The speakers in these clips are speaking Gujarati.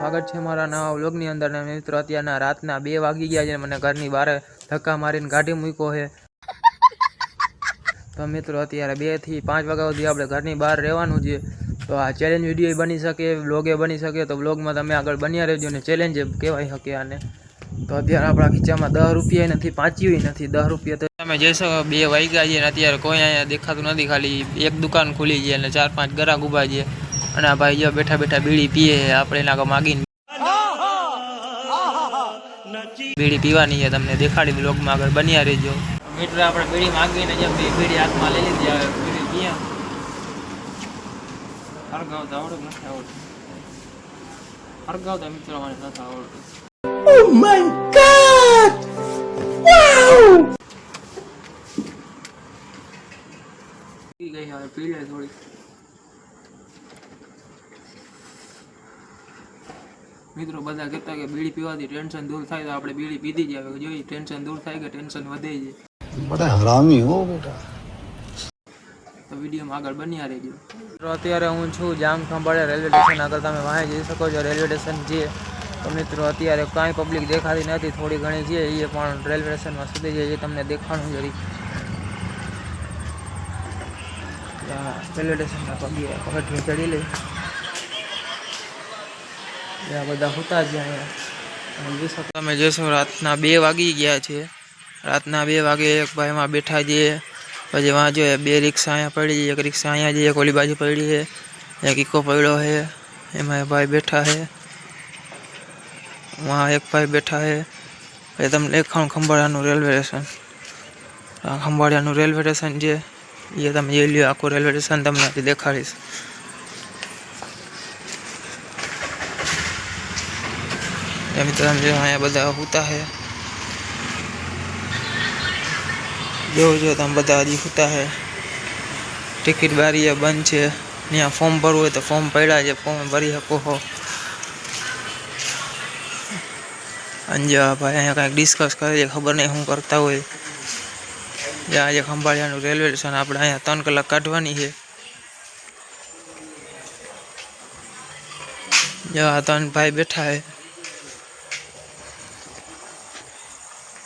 સ્વાગત છે મારા નવા વ્લોગની અંદર મિત્રો, અત્યારના રાતના બે વાગી ગયા છે મને ઘરની બહાર ધક્કા મારીને કાઢી મૂક્યો છે. તો મિત્રો, અત્યારે બેથી પાંચ વાગ્યા સુધી આપણે ઘરની બહાર રહેવાનું છે. તો આ ચેલેન્જ વીડિયો બની શકે વ્લોગે બની શકે, તો વ્લોગમાં તમે આગળ બન્યા રહેજો ને ચેલેન્જ કહેવાય શકે આને. તો અત્યારે આપણા ખીચામાં દસ રૂપિયા નથી, પાંચ્યું નથી, દસ રૂપિયા તમે જોઈ બે વાગ્યા છે અત્યારે કોઈ અહીંયા દેખાતું નથી, ખાલી એક દુકાન ખુલી છે અને ચાર પાંચ ગ્રાહક ઊભા છે. અને આ ભાઈ જો બેઠા બેઠા બીડી પીએ છે આપણે એના માગીને બીડી પીવાની છે તમને દેખાડી બ્લોગમાં આગળ બન્યા રહેજો. મિત્રો આપણે બીડી માગીને જે બીડી હાથમાં લઈ લીધી આવે બીડી પીએ. હરગાવતા આવડતું નથી આવડતું. હરગાવતા મિત્રો મને નથી આવડતું. પી ગઈ હવે પી લે થોડી મિત્રો બધા કહેતા કે બીડી પીવાથી ટેન્શન દૂર થાય તો આપણે બીડી પીધી જ આવે. જોઈએ ટેન્શન દૂર થાય કે ટેન્શન વધે છે બધા હરામી હો બેટા. તો વિડીયોમાં આગળ બન્યા રહેજો. મિત્રો અત્યારે હું છું જામ જામખંભાળે રેલવે સ્ટેશન આગળ. તમે વાંહે જઈ શકો છો. રેલવે સ્ટેશન જે તો મિત્રો અત્યારે કાંઈ પબ્લિક દેખાતી નથી. થોડી ઘણી છે. એ પણ રેલવે સ્ટેશનમાં સુધી છે એ તમને દેખાણું જરી રેલવે સ્ટેશનના પગી પગથિયું ચડી લઈ ત્યાં બધા હોતા જ અહીંયા. અને જોઈ શકો તમે જોશો રાતના બે વાગી ગયા છે. રાતના બે વાગે એક ભાઈમાં બેઠા છે. પછી વાં જો બે રિક્ષા અહીંયા પડી છે. એક રિક્ષા અહીંયા છે, એક ઓલી બાજુ પડી છે. એક ઇકો પડ્યો છે. એમાં એક ભાઈ બેઠા છે. વहाँ એક ભાઈ બેઠા છે. પછી તમને દેખાણું ખંભાળિયાનું રેલવે સ્ટેશન. આ ખંભાળિયાનું રેલવે સ્ટેશન છે એ તમે જોઈ લ્યો આખું રેલવે સ્ટેશન તમને આથી દેખાડીશ. એમ તો તમે જો અહીંયા બધા સૂતા છે જોવો જો તમે બધા હજી સૂતા છે ટિકિટ બારી એ બંધ છે ત્યાં ફોર્મ ભરવું હોય તો ફોર્મ પડ્યા છે ફોર્મ ભરી શકો છો અંજા ભાઈ અહીંયા કાંઈક ડિસ્કસ કરે છે ખબર નહીં શું કરતા હોય જ્યાં આજે ખંભાળિયાનું રેલવે સ્ટેશન આપણે અહીંયા ત્રણ કલાક કાઢવાની છે જો આ ત્રણ ભાઈ બેઠા છે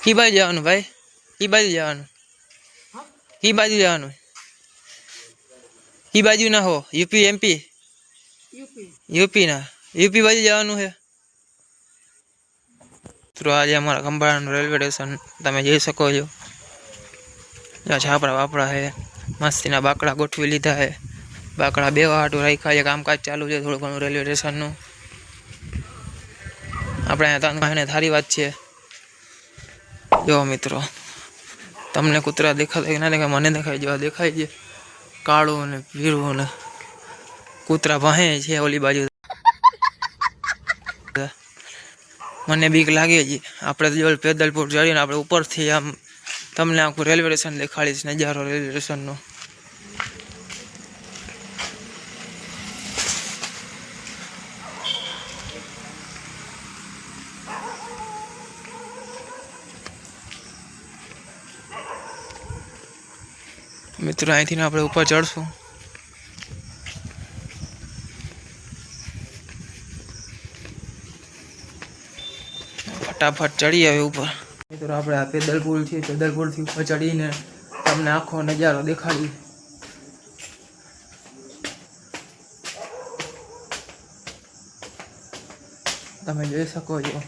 કી બાજુ જવાનું ભાઈ કી બાજુ જવાનું કી બાજુ જવાનું કી બાજુ ના હો યુપી એમપી યુપી ના યુપી બાજુ જવાનું છે મિત્રો આજે અમારા ખંભાળાનું રેલવે સ્ટેશન તમે જઈ શકો છો જ્યાં છાપરા વાપરા છે મસ્તીના બાકડા ગોઠવી લીધા છે બાકડા બે હાટું રાખ્યા છે કામકાજ ચાલુ છે થોડું ઘણું રેલવે સ્ટેશનનું આપણે અહીંયા તનભાઈને થારી વાત છે જો મિત્રો, તમને કૂતરા દેખાતા ના દેખાય, મને દેખાય જેવા દેખાય છે. કાળું ને પીળું ને કૂતરા ભાહે છે ઓલી બાજુ. મને બીક લાગે છે. આપણે જો પેદલપુર ચડીને આપણે ઉપરથી આમ તમને આખું રેલવે સ્ટેશન દેખાડીશ, નજારો રેલવે સ્ટેશનનો. મિત્રો, અહીંથી આપણે ઉપર ચડશું. ફટાફટ ચડી આવે ઉપર. મિત્રો, આપણે આ પેદલ પુલ છે, પેદલ પુલથી ઉપર ચડીને તમને આખો નજારો દેખાડી તમે જોઈ શકો છો,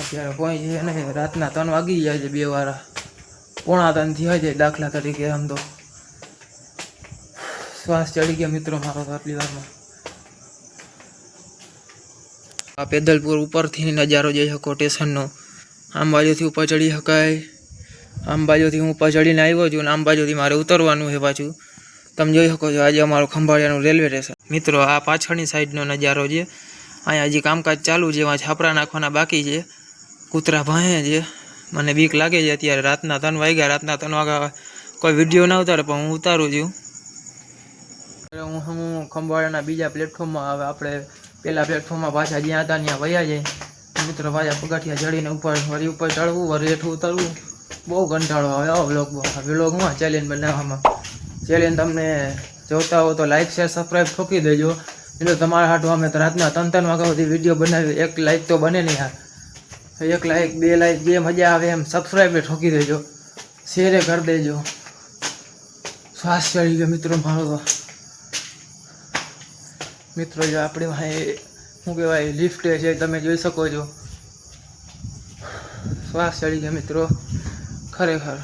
અત્યારે કોઈ છે નહીં, રાતના ત્રણ વાગી જાય છે બે વાળા પોણા ત્રણ થયા છે દાખલા તરીકે આમ તો. શ્વાસ ચડી ગયા મિત્રો મારો આટલી વારમાં. આ પેદલપુર ઉપરથી નજારો જોઈ શકો સ્ટેશનનો આમ બાજુથી ઉપર ચડી શકાય. આમ બાજુથી હું ઉપર ચડીને આવ્યો છું અને આમ બાજુથી મારે ઉતરવાનું છે પાછું. તમે જોઈ શકો છો, આજે અમારું ખંભાળિયાનું રેલવે સ્ટેશન. મિત્રો, આ પાછળની સાઈડનો નજારો છે. અહીંયા હજી કામકાજ ચાલુ છે, એમાં છાપરા નાખવાના બાકી છે. કૂતરા ભાંયે છે. મને બીક લાગે છે અત્યારે. રાતના ત્રણ વાગ્યા, રાતના ત્રણ વાગ્યા કોઈ વીડિયો ના ઉતારે, પણ હું ઉતારું છું. હું હું ખંભાળાના બીજા પ્લેટફોર્મમાં હવે આપણે પેલા પ્લેટફોર્મમાં પાછા જ્યાં હતા ત્યાં વયા જાય. મિત્રો પાછા પગાઠિયા ચડીને ઉપર, વળી ઉપર ચડવું, વળી હેઠું ઉતરવું. બહુ કંટાળો આવે આવો વ્લોગમાં વ્લોગમાં ચેલેન્જ બનાવવામાં. ચેલેન્જ તમને જોતા હો તો લાઇક શેર સબસ્ક્રાઈબ ઠોકી દેજો. એટલે તમારા હાટું અમે રાતના ત્રણ ત્રણ વાગ્યા સુધી વીડિયો બનાવી. એક લાઇક તો બને નહીં યાર એક લાઈક બે લાઈક બે મજા આવે એમ. સબસ્ક્રાઈબ ઠોકી દેજો. શેરે કરી દેજો. શ્વાસ ચડી ગયો મિત્રો મારો તો. મિત્રો, જો આપણી પાસે, શું કહેવાય લિફ્ટ છે, તમે જોઈ શકો છો. શ્વાસ ચડી ગયો મિત્રો, ખરેખર.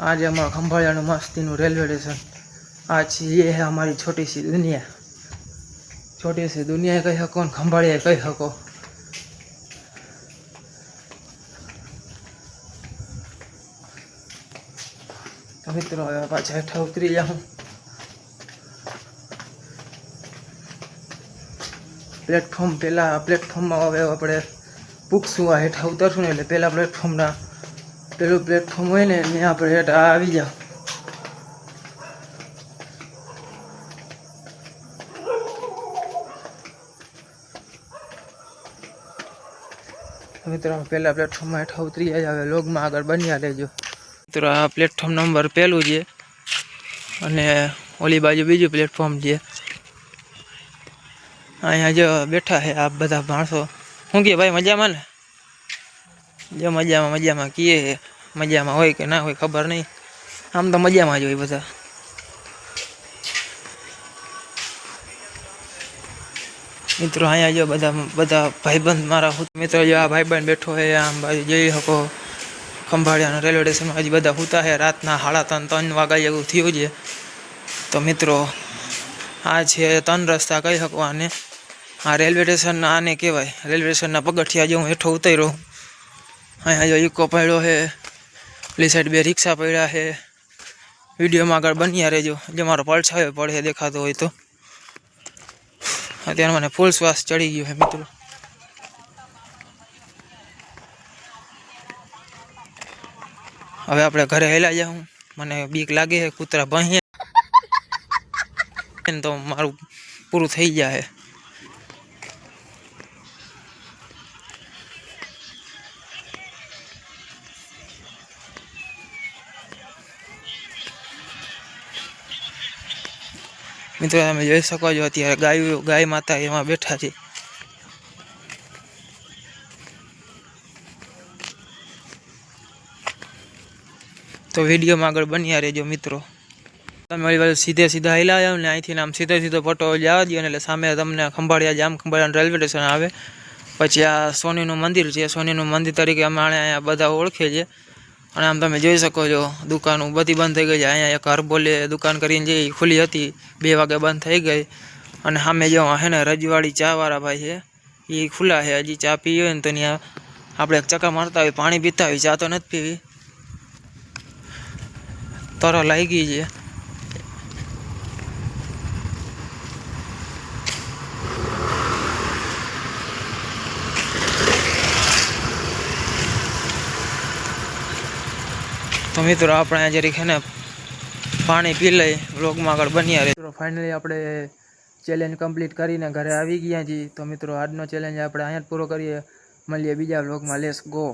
આજે અમારા ખંભાળિયાનું મસ્તીનું રેલવે સ્ટેશન. આ છે, એ અમારી છોટી સી દુનિયા. છોટી છે, દુનિયાએ કહી શકો ને ખંભાળીએ કહી શકો. મિત્રો, હવે પાછા હેઠા ઉતરી જાઉં. પ્લેટફોર્મ પહેલાં પ્લેટફોર્મમાં હવે આપણે પૂકશું આ હેઠા ઉતરશું ને એટલે પહેલાં પ્લેટફોર્મના પેલું પ્લેટફોર્મ હોય ને એને આપણે હેઠા આવી જાઉં. મિત્રો પહેલા પ્લેટફોર્મમાં હેઠા ઉતરી જાય હવે લોગમાં આગળ બન્યા રહેજો. મિત્રો, આ પ્લેટફોર્મ નંબર પહેલું છે અને ઓલી બાજુ બીજું પ્લેટફોર્મ છે. અહીંયા જો બેઠા છે આ બધા માણસો. શું કે ભાઈ, મજામાં ને? જો મજામાં મજામાં કીએ છે. મજામાં હોય કે ના હોય ખબર નહીં. આમ તો મજામાં જ હોય બધા. મિત્રો, અહીંયા જો બધા બધા ભાઈબંધ મારા હું મિત્રો, જો આ ભાઈબંધ બેઠો છે, આમ બાજુ જઈ શકો, ખંભાળિયાના રેલવે સ્ટેશનમાં હજી બધા હુતા છે, રાતના સાડા ત્રણ ત્રણ વાગ્યા જેવું થયું છે. તો મિત્રો, આ છે ત્રણ રસ્તા કહી શકો આને. આ રેલવે સ્ટેશન આને કહેવાય. રેલવે સ્ટેશનના પગથિયા જે હું હેઠો ઉતર્યો. અહીંયા જો ઇકો પડ્યો છે, પેલી સાઈડ બે રિક્ષા પડ્યા છે. વિડીયોમાં આગળ બન્યા રહેજો. જે મારો પડછાયો પડે દેખાતો હોય તો. અત્યારે મને ફૂલ શ્વાસ ચડી ગયો છે મિત્રો. હવે આપણે ઘરે હેલા જાઉં. મને બીક લાગે છે, કૂતરા ભાઈ તો મારું પૂરું થઈ જાય. મિત્રો તમે જોઈ શકો છો અત્યારે ગાયો, ગાય માતા એમાં બેઠા છે. તો વિડીયોમાં આગળ બન્યા રહેજો મિત્રો. તમે વળી સીધે સીધા હેલા આવ્યા ને અહીંથી આમ સીધો સીધો ફોટો જવા દો એટલે સામે તમને ખંભાળિયા, જામ ખંભાળિયા રેલવે સ્ટેશન આવે. પછી આ સોનીનું મંદિર છે. સોનીનું મંદિર તરીકે અમારે અહીંયા બધા ઓળખે છે. અને આમ તમે જોઈ શકો છો, દુકાનો બધી બંધ થઈ ગઈ છે. અહીંયા એક હરબોલે દુકાન કરીને જે ખુલી હતી, બે વાગે બંધ થઈ ગઈ. અને સામે જો હે ને રજવાડી ચાવાળા ભાઈ છે, એ ખુલ્લા છે. હજી ચા પીવી હોય ને તો ત્યાં આપણે ચક્કા મારતા હોય, પાણી પીતા હોય, ચા તો નથી પીવી. તરો લાગી ગઈ છે. તો મિત્રો, આપણે જરીક છે ને પાણી પી લઈ, વ્લોગમાં આગળ બન્યા રહે. મિત્રો ફાઇનલી આપણે ચેલેન્જ કમ્પ્લીટ કરીને ઘરે આવી ગયા છીએ. તો મિત્રો, આજનો ચેલેન્જ આપણે અહીંયા જ પૂરો કરીએ. મળીએ બીજા વ્લોગમાં. Less go